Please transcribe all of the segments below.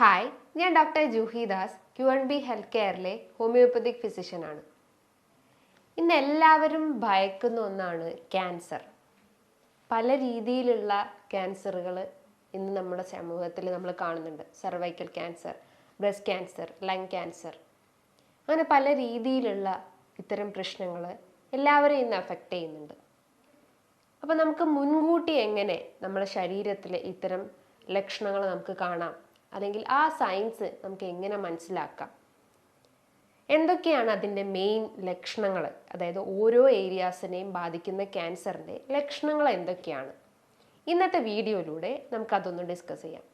Hi ഞാൻ doctor Juhi Das Q N B health കെയറിലെ homeopathic ഫിസിഷ്യനാണ് ഇന്ന് എല്ലാവരും ഭയക്കുന്ന ഒന്നാണ് ക്യാൻസർ പല രീതിയിലുള്ള ക്യാൻസറുകൾ ഇന്ന് നമ്മുടെ സമൂഹത്തിൽ നമ്മൾ കാണുന്നുണ്ട്. Cervical cancer breast cancer lung cancer അങ്ങനെ പല രീതിയിലുള്ള ഇത്തരം പ്രശ്നങ്ങൾ എല്ലാവരെയും ഇന്ന് അഫക്റ്റ് ചെയ്യുന്നുണ്ട്. അപ്പോൾ നമുക്ക് മുൻകൂട്ടി എങ്ങനെ നമ്മുടെ ശരീരത്തിലെ ഇത്തരം ലക്ഷണങ്ങൾ നമുക്ക് കാണാം? അല്ലെങ്കിൽ ആ സയൻസ് നമുക്ക് എങ്ങനെ മനസ്സിലാക്കാം? എന്തൊക്കെയാണ് അതിന്റെ മെയിൻ ലക്ഷണങ്ങൾ? അതായത് ഓരോ ഏരിയാസിനെയും ബാധിക്കുന്ന ക്യാൻസറിന്റെ ലക്ഷണങ്ങൾ എന്തൊക്കെയാണ്? ഇന്നത്തെ വീഡിയോയിലൂടെ നമുക്കതൊന്ന് ഡിസ്കസ് ചെയ്യാം.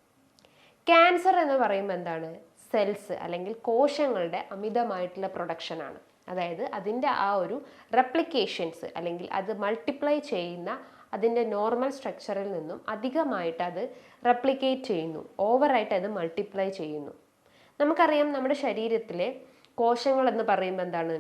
ക്യാൻസർ എന്ന് പറയുമ്പോൾ എന്താണ്? സെൽസ് അല്ലെങ്കിൽ കോശങ്ങളുടെ അമിതമായിട്ടുള്ള പ്രൊഡക്ഷനാണ് അതായത് അതിന്റെ ആ ഒരു റെപ്ലിക്കേഷൻസ് അല്ലെങ്കിൽ അത് മൾട്ടിപ്ലൈ ചെയ്യുന്ന അതിന്റെ നോർമൽ സ്ട്രക്ചറിൽ നിന്നും അധികമായിട്ട് അത് റെപ്ലിക്കേറ്റ് ചെയ്യുന്നു. ഓവറായിട്ട് അത് മൾട്ടിപ്ലൈ ചെയ്യുന്നു. നമുക്കറിയാം നമ്മുടെ ശരീരത്തിലെ കോശങ്ങൾ എന്ന് പറയുമ്പോൾ എന്താണ്?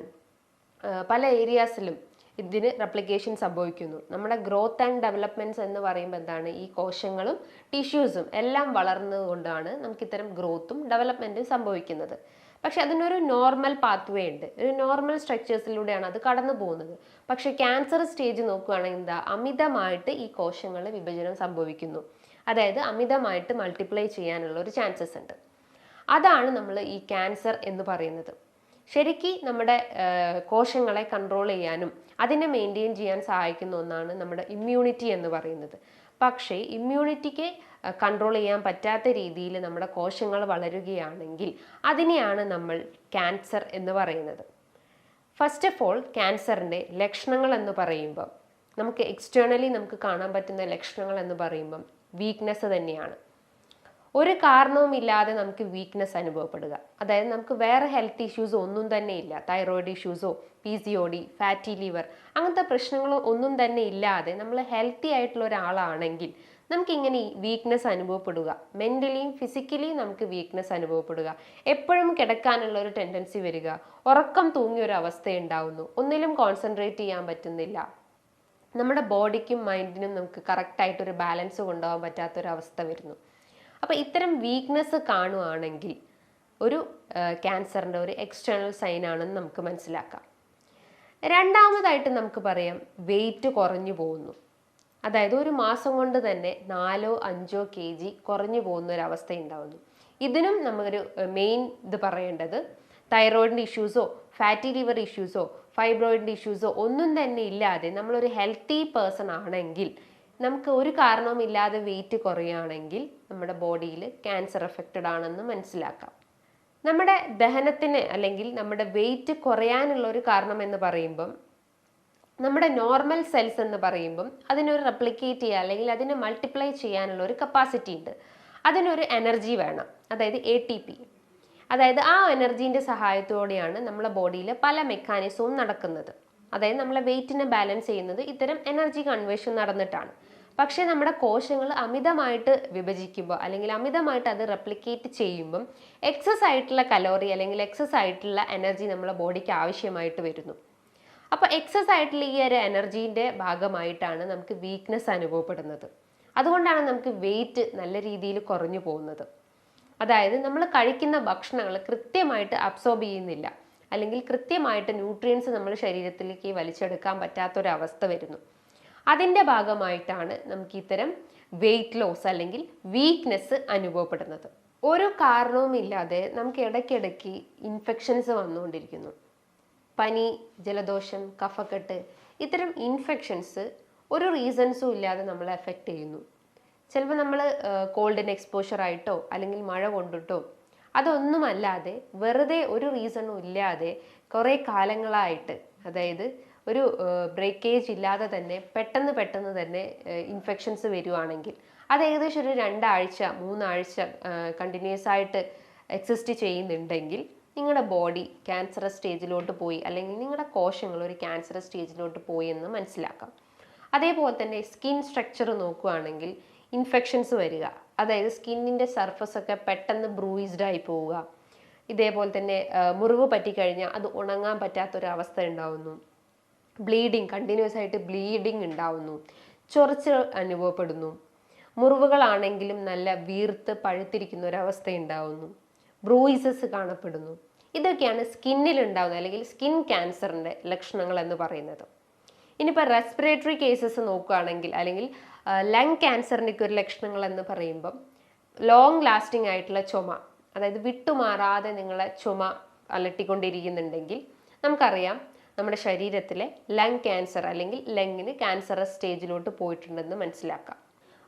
പല ഏരിയാസിലും ഇതിന് റെപ്ലിക്കേഷൻ സംഭവിക്കുന്നു. നമ്മുടെ ഗ്രോത്ത് ആൻഡ് ഡെവലപ്മെന്റ്സ് എന്ന് പറയുമ്പോൾ എന്താണ്? ഈ കോശങ്ങളും ടിഷ്യൂസും എല്ലാം വളർന്നതുകൊണ്ടാണ് നമുക്ക് ഇത്തരം ഗ്രോത്തും ഡെവലപ്മെന്റും സംഭവിക്കുന്നത്. പക്ഷെ അതിനൊരു നോർമൽ പാത്ത് വേ ഉണ്ട്. ഒരു നോർമൽ സ്ട്രക്ചേഴ്സിലൂടെയാണ് അത് കടന്നു പോകുന്നത്. പക്ഷെ ക്യാൻസർ സ്റ്റേജ് നോക്കുകയാണെങ്കിൽ എന്താ അമിതമായിട്ട് ഈ കോശങ്ങൾ വിഭജനം സംഭവിക്കുന്നു. അതായത് അമിതമായിട്ട് മൾട്ടിപ്ലൈ ചെയ്യാനുള്ള ഒരു ചാൻസസ് ഉണ്ട്. അതാണ് നമ്മൾ ഈ ക്യാൻസർ എന്ന് പറയുന്നത്. ശരിക്കും നമ്മുടെ കോശങ്ങളെ കൺട്രോൾ ചെയ്യാനും അതിനെ മെയിന്റെയിൻ ചെയ്യാൻ സഹായിക്കുന്ന ഒന്നാണ് നമ്മുടെ ഇമ്മ്യൂണിറ്റി എന്ന് പറയുന്നത്. പക്ഷേ ഇമ്മ്യൂണിറ്റിക്ക് കൺട്രോൾ ചെയ്യാൻ പറ്റാത്ത രീതിയിൽ നമ്മുടെ കോശങ്ങൾ വളരുകയാണെങ്കിൽ അതിനെയാണ് നമ്മൾ ക്യാൻസർ എന്ന് പറയുന്നത്. ഫസ്റ്റ് ഓഫ് ഓൾ ക്യാൻസറിന്റെ ലക്ഷണങ്ങൾ എന്ന് പറയുമ്പം നമുക്ക് എക്സ്റ്റേണലി നമുക്ക് കാണാൻ പറ്റുന്ന ലക്ഷണങ്ങൾ എന്ന് പറയുമ്പം വീക്ക്നെസ് തന്നെയാണ്. ഒരു കാരണവുമില്ലാതെ നമുക്ക് വീക്ക്നെസ് അനുഭവപ്പെടുക. അതായത് നമുക്ക് വേറെ ഹെൽത്ത് ഇഷ്യൂസ് ഒന്നും തന്നെ ഇല്ല. Thyroid ഇഷ്യൂസോ P C O D fatty liver അങ്ങനത്തെ പ്രശ്നങ്ങളോ ഒന്നും തന്നെ ഇല്ലാതെ നമ്മൾ ഹെൽത്തി ആയിട്ടുള്ള ഒരാളാണെങ്കിൽ നമുക്ക് ഇങ്ങനെ വീക്ക്നെസ് അനുഭവപ്പെടുക. മെന്റലിയും ഫിസിക്കലിയും നമുക്ക് വീക്ക്നെസ് അനുഭവപ്പെടുക. എപ്പോഴും കിടക്കാനുള്ള ഒരു ടെൻഡൻസി വരിക. ഉറക്കം തൂങ്ങിയ ഒരു അവസ്ഥ ഉണ്ടാവുന്നു ഒന്നിലും കോൺസെൻട്രേറ്റ് ചെയ്യാൻ പറ്റുന്നില്ല. നമ്മുടെ ബോഡിക്കും മൈൻഡിനും നമുക്ക് കറക്റ്റായിട്ടൊരു ബാലൻസ് കൊണ്ടുപോകാൻ പറ്റാത്തൊരവസ്ഥ വരുന്നു. അപ്പോൾ ഇത്തരം വീക്ക്നെസ് കാണുവാണെങ്കിൽ ഒരു ക്യാൻസറിന്റെ ഒരു എക്സ്റ്റേണൽ സൈൻ ആണെന്ന് നമുക്ക് മനസ്സിലാക്കാം. രണ്ടാമതായിട്ട് നമുക്ക് പറയാം വെയിറ്റ് കുറഞ്ഞു പോകുന്നു. അതായത് ഒരു മാസം കൊണ്ട് തന്നെ നാലോ അഞ്ചോ കെ ജി കുറഞ്ഞു പോകുന്ന ഒരു അവസ്ഥ ഉണ്ടാവുന്നു. ഇതിനും നമുക്കൊരു മെയിൻ ഇത് പറയേണ്ടത് തൈറോയിഡിന്റെ ഇഷ്യൂസോ ഫാറ്റി ലിവർ ഇഷ്യൂസോ ഫൈബ്രോയിഡിന്റെ ഇഷ്യൂസോ ഒന്നും തന്നെ ഇല്ലാതെ നമ്മളൊരു ഹെൽത്തി പേഴ്സൺ ആണെങ്കിൽ നമുക്ക് ഒരു കാരണവുമില്ലാതെ വെയിറ്റ് കുറയുകയാണെങ്കിൽ നമ്മുടെ ബോഡിയിൽ ക്യാൻസർ എഫക്റ്റഡ് ആണെന്ന് മനസ്സിലാക്കാം. നമ്മുടെ ദഹനത്തിന് അല്ലെങ്കിൽ നമ്മുടെ വെയിറ്റ് കുറയാനുള്ള ഒരു കാരണം എന്ന് പറയുമ്പം നമ്മുടെ നോർമൽ സെൽസ് എന്ന് പറയുമ്പം അതിനൊരു റെപ്ലിക്കേറ്റ് ചെയ്യുക അല്ലെങ്കിൽ അതിനെ മൾട്ടിപ്ലൈ ചെയ്യാനുള്ള ഒരു കപ്പാസിറ്റി ഉണ്ട്. അതിനൊരു എനർജി വേണം. അതായത് എ ടി പി അതായത് ആ എനർജീന്റെ സഹായത്തോടെയാണ് നമ്മുടെ ബോഡിയിൽ പല മെക്കാനിസവും നടക്കുന്നത്. അതായത് നമ്മളെ വെയിറ്റിനെ ബാലൻസ് ചെയ്യുന്നത് ഇത്തരം എനർജി കൺവേഷൻ നടന്നിട്ടാണ്. പക്ഷേ നമ്മുടെ കോശങ്ങൾ അമിതമായിട്ട് വിഭജിക്കുമ്പോൾ അല്ലെങ്കിൽ അമിതമായിട്ട് അത് റെപ്ലിക്കേറ്റ് ചെയ്യുമ്പം എക്സസ് ആയിട്ടുള്ള കലോറി അല്ലെങ്കിൽ എക്സസ് ആയിട്ടുള്ള എനർജി നമ്മുടെ ബോഡിക്ക് ആവശ്യമായിട്ട് വരുന്നു. അപ്പോൾ എക്സസ് ആയിട്ടുള്ള ഈ ഒരു എനർജീന്റെ ഭാഗമായിട്ടാണ് നമുക്ക് വീക്ക്നെസ് അനുഭവപ്പെടുന്നത്. അതുകൊണ്ടാണ് നമുക്ക് വെയിറ്റ് നല്ല രീതിയിൽ കുറഞ്ഞു പോകുന്നത്. അതായത് നമ്മൾ കഴിക്കുന്ന ഭക്ഷണങ്ങൾ കൃത്യമായിട്ട് അബ്സോർബ് ചെയ്യുന്നില്ല. അല്ലെങ്കിൽ കൃത്യമായിട്ട് ന്യൂട്രിയൻസ് നമ്മൾ ശരീരത്തിലേക്ക് വലിച്ചെടുക്കാൻ പറ്റാത്തൊരവസ്ഥ വരുന്നു. അതിന്റെ ഭാഗമായിട്ടാണ് നമുക്ക് ഇത്തരം വെയിറ്റ് ലോസ് അല്ലെങ്കിൽ വീക്ക്നെസ് അനുഭവപ്പെടുന്നത്. ഒരു കാരണവുമില്ലാതെ നമുക്ക് ഇടയ്ക്കിടയ്ക്ക് ഇൻഫെക്ഷൻസ് വന്നുകൊണ്ടിരിക്കുന്നു. പനി ജലദോഷം കഫക്കെട്ട് ഇത്തരം ഇൻഫെക്ഷൻസ് ഒരു റീസൺസും ഇല്ലാതെ നമ്മളെ എഫക്റ്റ് ചെയ്യുന്നു. ചിലപ്പോൾ നമ്മൾ കോൾഡിന് എക്സ്പോഷർ ആയിട്ടോ അല്ലെങ്കിൽ മഴ കൊണ്ടിട്ടോ അതൊന്നുമല്ലാതെ വെറുതെ ഒരു റീസണും ഇല്ലാതെ കുറേ കാലങ്ങളായിട്ട് അതായത് ഒരു ബ്രേക്കേജ് ഇല്ലാതെ തന്നെ പെട്ടെന്ന് പെട്ടെന്ന് തന്നെ ഇൻഫെക്ഷൻസ് വരുവാണെങ്കിൽ അത് ഏകദേശം ഒരു രണ്ടാഴ്ച മൂന്നാഴ്ച കണ്ടിന്യൂസ് ആയിട്ട് എക്സിസ്റ്റ് ചെയ്യുന്നുണ്ടെങ്കിൽ നിങ്ങളുടെ ബോഡി ക്യാൻസറസ് സ്റ്റേജിലോട്ട് പോയി അല്ലെങ്കിൽ നിങ്ങളുടെ കോശങ്ങൾ ഒരു ക്യാൻസറസ് സ്റ്റേജിലോട്ട് പോയി എന്ന് മനസ്സിലാക്കാം. അതേപോലെ തന്നെ സ്കിൻ സ്ട്രക്ചർ നോക്കുകയാണെങ്കിൽ ഇൻഫെക്ഷൻസ് വരിക അതായത് സ്കിന്നിന്റെ സർഫസ് ഒക്കെ പെട്ടെന്ന് ബ്രൂയിസ്ഡ് ആയി പോവുക ഇതേപോലെ തന്നെ മുറിവ് പറ്റിക്കഴിഞ്ഞാൽ അത് ഉണങ്ങാൻ പറ്റാത്തൊരവസ്ഥ ഉണ്ടാവുന്നു ബ്ലീഡിങ് കണ്ടിന്യൂസ് ആയിട്ട് ബ്ലീഡിങ് ഉണ്ടാവുന്നു ചൊറിച്ചിൽ അനുഭവപ്പെടുന്നു മുറിവുകളാണെങ്കിലും നല്ല വീർത്ത് പഴുത്തിരിക്കുന്ന ഒരവസ്ഥ ഉണ്ടാവുന്നു. ബ്രൂയിസസ് കാണപ്പെടുന്നു. ഇതൊക്കെയാണ് സ്കിന്നിൽ ഉണ്ടാകുന്ന അല്ലെങ്കിൽ സ്കിൻ ക്യാൻസറിന്റെ ലക്ഷണങ്ങൾ എന്ന് പറയുന്നത്. ഇനിയിപ്പോൾ റെസ്പിറേറ്ററി കേസസ് നോക്കുകയാണെങ്കിൽ അല്ലെങ്കിൽ ലങ് ക്യാൻസറിന്റെയൊക്കെ ഒരു ലക്ഷണങ്ങൾ എന്ന് പറയുമ്പം ലോങ് ലാസ്റ്റിംഗ് ആയിട്ടുള്ള ചുമ അതായത് വിട്ടുമാറാതെ നിങ്ങളെ ചുമ അലട്ടിക്കൊണ്ടിരിക്കുന്നുണ്ടെങ്കിൽ നമുക്കറിയാം നമ്മുടെ ശരീരത്തിലെ ലങ് ക്യാൻസർ അല്ലെങ്കിൽ ലങ്ങിന് ക്യാൻസറസ് സ്റ്റേജിലോട്ട് പോയിട്ടുണ്ടെന്ന് മനസ്സിലാക്കാം.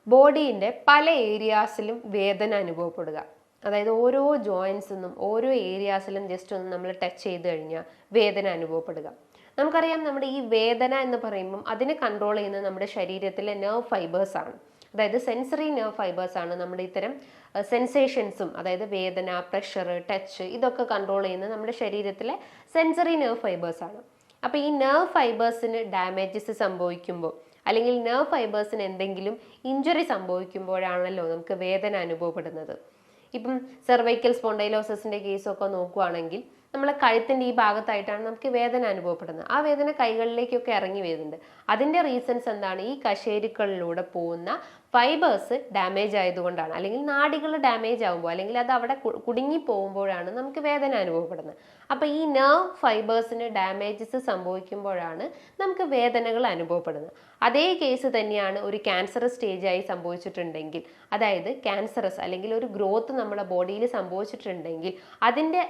ബോഡീന്റെ പല ഏരിയാസിലും വേദന അനുഭവപ്പെടുക. അതായത് ഓരോ ജോയിൻസിനും ഓരോ ഏരിയാസിലും ജസ്റ്റ് ഒന്ന് നമ്മൾ ടച്ച് ചെയ്ത് കഴിഞ്ഞാൽ വേദന അനുഭവപ്പെടുക. നമുക്കറിയാം നമ്മുടെ ഈ വേദന എന്ന് പറയുമ്പം അതിനെ കൺട്രോൾ ചെയ്യുന്നത് നമ്മുടെ ശരീരത്തിലെ നെർവ് ഫൈബേഴ്സ് ആണ്. അതായത് സെൻസറി നെർവ് ഫൈബേഴ്സ് ആണ് നമ്മുടെ ഇത്തരം സെൻസേഷൻസും അതായത് വേദന പ്രഷർ ടച്ച് ഇതൊക്കെ കൺട്രോൾ ചെയ്യുന്നത് നമ്മുടെ ശരീരത്തിലെ സെൻസറി നെർവ് ഫൈബേഴ്സ് ആണ്. അപ്പോൾ ഈ നെർവ് ഫൈബേഴ്സിന് ഡാമേജസ് സംഭവിക്കുമ്പോൾ അല്ലെങ്കിൽ നെർവ് ഫൈബേഴ്സിന് എന്തെങ്കിലും ഇഞ്ചുറി സംഭവിക്കുമ്പോഴാണല്ലോ നമുക്ക് വേദന അനുഭവപ്പെടുന്നത്. ഇപ്പം സെർവൈക്കൽ സ്പോണ്ടൈലോസിന്റെ കേസൊക്കെ നോക്കുവാണെങ്കിൽ നമ്മളെ കഴുത്തിന്റെ ഈ ഭാഗത്തായിട്ടാണ് നമുക്ക് വേദന അനുഭവപ്പെടുന്നത്. ആ വേദന കൈകളിലേക്കൊക്കെ ഇറങ്ങി വരുന്നുണ്ട്. അതിന്റെ റീസൺസ് എന്താണ്? ഈ കശേരുക്കളിലൂടെ പോകുന്ന ഫൈബേഴ്സ് ഡാമേജ് ആയതുകൊണ്ടാണ്. അല്ലെങ്കിൽ നാടികൾ ഡാമേജ് ആകുമ്പോൾ അല്ലെങ്കിൽ അത് അവിടെ കുടുങ്ങി പോകുമ്പോഴാണ് നമുക്ക് വേദന അനുഭവപ്പെടുന്നത്. അപ്പോൾ ഈ നെർവ് ഫൈബേഴ്സിന് ഡാമേജസ് സംഭവിക്കുമ്പോഴാണ് നമുക്ക് വേദനകൾ അനുഭവപ്പെടുന്നത്. അതേ കേസ് തന്നെയാണ് ഒരു ക്യാൻസർ സ്റ്റേജായി സംഭവിച്ചിട്ടുണ്ടെങ്കിൽ അതായത് ക്യാൻസറസ് അല്ലെങ്കിൽ ഒരു ഗ്രോത്ത് നമ്മുടെ ബോഡിയിൽ സംഭവിച്ചിട്ടുണ്ടെങ്കിൽ അതിന്റെ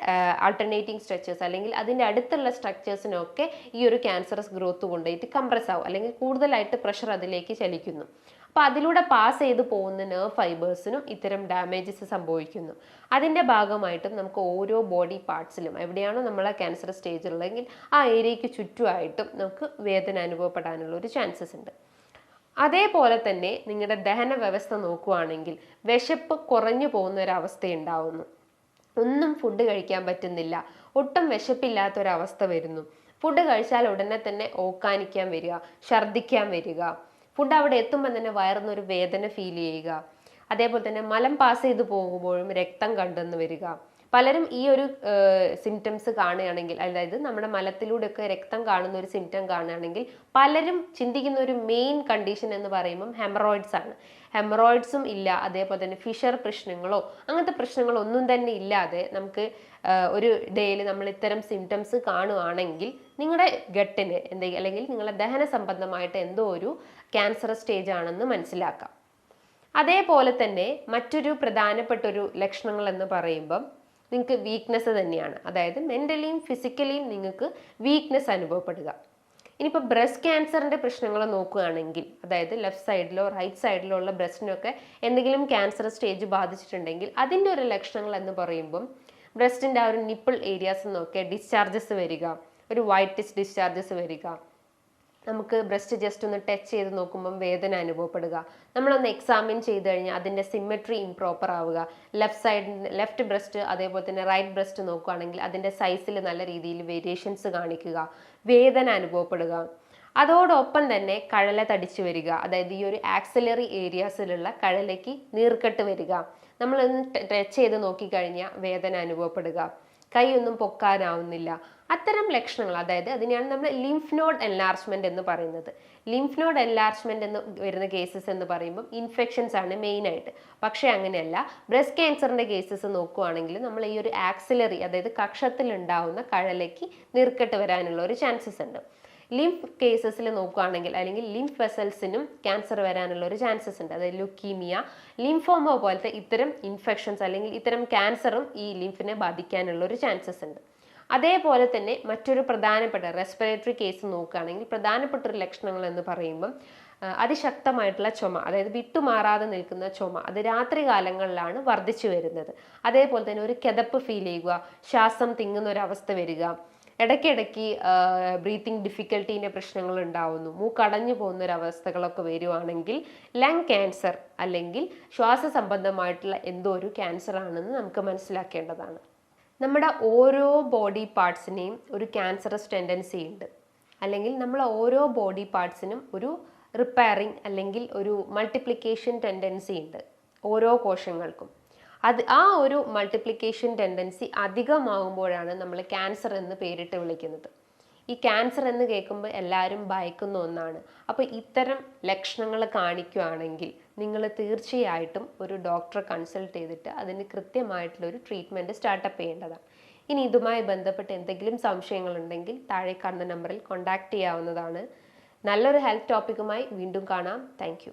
ആൾട്ടർനേറ്റിംഗ് സ്ട്രക്ചേഴ്സ് അല്ലെങ്കിൽ അതിന്റെ അടുത്തുള്ള സ്ട്രക്ചേഴ്സിനൊക്കെ ഈ ഒരു ക്യാൻസറസ് ഗ്രോത്ത് കൊണ്ടുപോയിട്ട് കംപ്രസ് ആവും. അല്ലെങ്കിൽ കൂടുതലായിട്ട് പ്രഷർ അതിലേക്ക് ചലിക്കുന്നു. അപ്പോൾ അതിലൂടെ പാസ് ചെയ്ത് പോകുന്ന നെർവ് ഫൈബേഴ്സിനും ഇത്തരം ഡാമേജസ് സംഭവിക്കുന്നു. അതിന്റെ ഭാഗമായിട്ടും നമുക്ക് ഓരോ ബോഡി പാർട്സിലും എവിടെയാണോ നമ്മളെ ക്യാൻസർ സ്റ്റേജിലുള്ളതെങ്കിൽ ആ ഏരിയയ്ക്ക് ചുറ്റുമായിട്ടും നമുക്ക് വേദന അനുഭവപ്പെടാനുള്ള ഒരു ചാൻസസ് ഉണ്ട്. അതേപോലെ തന്നെ നിങ്ങളുടെ ദഹന വ്യവസ്ഥ നോക്കുകയാണെങ്കിൽ വിശപ്പ് കുറഞ്ഞു പോകുന്ന ഒരു അവസ്ഥ ഉണ്ടാവുന്നു. ഒന്നും ഫുഡ് കഴിക്കാൻ പറ്റുന്നില്ല. ഒട്ടും വിശപ്പില്ലാത്ത ഒരവസ്ഥ വരുന്നു. ഫുഡ് കഴിച്ചാൽ ഉടനെ തന്നെ ഓക്കാനിക്കാൻ വരിക ഛർദ്ദിക്കാൻ വരിക. ഫുഡ് അവിടെ എത്തുമ്പോൾ തന്നെ വയറുന്നൊരു വേദന ഫീൽ ചെയ്യുക. അതേപോലെ തന്നെ മലം പാസ് ചെയ്ത് പോകുമ്പോഴും രക്തം കണ്ടെന്ന് വരിക. പലരും ഈ ഒരു സിംറ്റംസ് കാണുകയാണെങ്കിൽ അതായത് നമ്മുടെ മലത്തിലൂടെയൊക്കെ രക്തം കാണുന്ന ഒരു സിംറ്റം കാണുകയാണെങ്കിൽ പലരും ചിന്തിക്കുന്ന ഒരു മെയിൻ കണ്ടീഷൻ എന്ന് പറയുമ്പം ഹെമറോയിഡ്സ് ആണ്. ഹെമറോയിഡ്സും ഇല്ല. അതേപോലെ തന്നെ ഫിഷർ പ്രശ്നങ്ങളോ അങ്ങനത്തെ പ്രശ്നങ്ങളോ ഒന്നും തന്നെ ഇല്ലാതെ നമുക്ക് ഒരു ഡേയിൽ നമ്മൾ ഇത്തരം സിംറ്റംസ് കാണുകയാണെങ്കിൽ നിങ്ങളുടെ ഗട്ടിന് എന്തെങ്കിലും അല്ലെങ്കിൽ നിങ്ങളുടെ ദഹന സംബന്ധമായിട്ട് എന്തോ ഒരു ക്യാൻസർ സ്റ്റേജ് ആണെന്ന് മനസ്സിലാക്കാം. അതേപോലെ തന്നെ മറ്റൊരു പ്രധാനപ്പെട്ടൊരു ലക്ഷണങ്ങൾ എന്ന് പറയുമ്പം നിങ്ങൾക്ക് വീക്ക്നെസ് തന്നെയാണ്. അതായത് മെന്റലിയും ഫിസിക്കലിയും നിങ്ങൾക്ക് വീക്ക്നെസ് അനുഭവപ്പെടുക. ഇനിയിപ്പോൾ ബ്രസ്റ്റ് ക്യാൻസറിന്റെ പ്രശ്നങ്ങൾ നോക്കുകയാണെങ്കിൽ അതായത് ലെഫ്റ്റ് സൈഡിലോ റൈറ്റ് സൈഡിലോ ഉള്ള ബ്രസ്റ്റിനൊക്കെ എന്തെങ്കിലും ക്യാൻസർ സ്റ്റേജ് ബാധിച്ചിട്ടുണ്ടെങ്കിൽ അതിന്റെ ഒരു ലക്ഷണങ്ങൾ എന്ന് പറയുമ്പം ബ്രസ്റ്റിന്റെ ആ ഒരു നിപ്പിൾ ഏരിയാസ് നിന്നൊക്കെ ഡിസ്ചാർജസ് വരിക ഒരു വൈറ്റിസ് ഡിസ്ചാർജസ് വരിക നമുക്ക് ബ്രസ്റ്റ് ജസ്റ്റ് ഒന്ന് ടച്ച് ചെയ്ത് നോക്കുമ്പം വേദന അനുഭവപ്പെടുക. നമ്മളൊന്ന് എക്സാമിൻ ചെയ്ത് കഴിഞ്ഞാൽ അതിന്റെ സിമ്മെട്രി ഇംപ്രോപ്പർ ആവുക. ലെഫ്റ്റ് സൈഡ് ലെഫ്റ്റ് ബ്രസ്റ്റ് അതേപോലെ തന്നെ റൈറ്റ് ബ്രസ്റ്റ് നോക്കുകയാണെങ്കിൽ അതിന്റെ സൈസിൽ നല്ല രീതിയിൽ വേരിയേഷൻസ് കാണിക്കുക. വേദന അനുഭവപ്പെടുക. അതോടൊപ്പം തന്നെ കഴല തടിച്ചു വരിക. അതായത് ഈ ഒരു ആക്സിലറി ഏരിയാസിലുള്ള കഴലയ്ക്ക് നീർക്കെട്ട് വരിക. നമ്മളൊന്ന് ടച്ച് ചെയ്ത് നോക്കിക്കഴിഞ്ഞാൽ വേദന അനുഭവപ്പെടുക. കൈയൊന്നും പൊക്കാനാവുന്നില്ല. അത്തരം ലക്ഷണങ്ങൾ അതായത് അതിനെയാണ് നമ്മൾ ലിംഫ് നോഡ് എൻലാർജ്മെന്റ് എന്ന് പറയുന്നത്. ലിംഫ് നോഡ് എൻലാർജ്മെന്റ് എന്ന് വരുന്ന കേസസ് എന്ന് പറയുമ്പോൾ ഇൻഫെക്ഷൻസ് ആണ് മെയിൻ ആയിട്ട്. പക്ഷേ അങ്ങനെയല്ല ബ്രസ്റ്റ് ക്യാൻസറിന്റെ കേസസ് നോക്കുവാണെങ്കിൽ നമ്മൾ ഈ ഒരു ആക്സിലറി അതായത് കക്ഷത്തിൽ ഉണ്ടാവുന്ന കഴലയ്ക്ക് നീർക്കെട്ട് വരാനുള്ള ഒരു ചാൻസസ് ഉണ്ട്. ലിംഫ് കേസസിൽ നോക്കുകയാണെങ്കിൽ അല്ലെങ്കിൽ ലിംഫ് വെസൽസിനും ക്യാൻസർ വരാനുള്ള ഒരു ചാൻസസ് ഉണ്ട്. അതായത് ലുക്കീമിയ ലിംഫോമോ പോലത്തെ ഇത്തരം ഇൻഫെക്ഷൻസ് അല്ലെങ്കിൽ ഇത്തരം ക്യാൻസറും ഈ ലിംഫിനെ ബാധിക്കാനുള്ള ഒരു ചാൻസസ് ഉണ്ട്. അതേപോലെ തന്നെ മറ്റൊരു പ്രധാനപ്പെട്ട റെസ്പിറേറ്ററി കേസ് നോക്കുകയാണെങ്കിൽ പ്രധാനപ്പെട്ട ഒരു ലക്ഷണങ്ങൾ എന്ന് പറയുമ്പം അതിശക്തമായിട്ടുള്ള ചുമ അതായത് വിട്ടുമാറാതെ നിൽക്കുന്ന ചുമ അത് രാത്രി കാലങ്ങളിലാണ് വർദ്ധിച്ചു വരുന്നത്. അതേപോലെ തന്നെ ഒരു കിതപ്പ് ഫീൽ ചെയ്യുക ശ്വാസം തിങ്ങുന്ന ഒരു അവസ്ഥ വരിക ഇടയ്ക്കിടയ്ക്ക് ബ്രീത്തിങ് ഡിഫിക്കൽട്ടീന്റെ പ്രശ്നങ്ങൾ ഉണ്ടാവുന്നു മൂക്കടഞ്ഞു പോകുന്ന ഒരു അവസ്ഥകളൊക്കെ വരുവാണെങ്കിൽ ലങ് ക്യാൻസർ അല്ലെങ്കിൽ ശ്വാസ സംബന്ധമായിട്ടുള്ള എന്തോ ഒരു ക്യാൻസർ ആണെന്ന് നമുക്ക് മനസ്സിലാക്കേണ്ടതാണ്. നമ്മുടെ ഓരോ ബോഡി പാർട്സിനെയും ഒരു ക്യാൻസറസ് ടെൻഡൻസി ഉണ്ട്. അല്ലെങ്കിൽ നമ്മൾ ഓരോ ബോഡി പാർട്സിനും ഒരു റിപ്പയറിങ് അല്ലെങ്കിൽ ഒരു മൾട്ടിപ്ലിക്കേഷൻ ടെൻഡൻസി ഉണ്ട് ഓരോ കോശങ്ങൾക്കും. അത് ആ ഒരു മൾട്ടിപ്ലിക്കേഷൻ ടെൻഡൻസി അധികമാകുമ്പോഴാണ് നമ്മൾ ക്യാൻസർ എന്ന് പേരിട്ട് വിളിക്കുന്നത്. ഈ ക്യാൻസർ എന്ന് കേൾക്കുമ്പോൾ എല്ലാവരും ഭയക്കുന്ന ഒന്നാണ്. അപ്പോൾ ഇത്തരം ലക്ഷണങ്ങൾ കാണിക്കുകയാണെങ്കിൽ നിങ്ങൾ തീർച്ചയായിട്ടും ഒരു ഡോക്ടറെ കൺസൾട്ട് ചെയ്തിട്ട് അതിന് കൃത്യമായിട്ടുള്ള ഒരു ട്രീറ്റ്മെന്റ് സ്റ്റാർട്ടപ്പ് ചെയ്യേണ്ടതാണ്. ഇനി ഇതുമായി ബന്ധപ്പെട്ട് എന്തെങ്കിലും സംശയങ്ങളുണ്ടെങ്കിൽ താഴെ കാണുന്ന നമ്പറിൽ കോൺടാക്റ്റ് ചെയ്യാവുന്നതാണ്. നല്ലൊരു ഹെൽത്ത് ടോപ്പിക്കുമായി വീണ്ടും കാണാം. താങ്ക്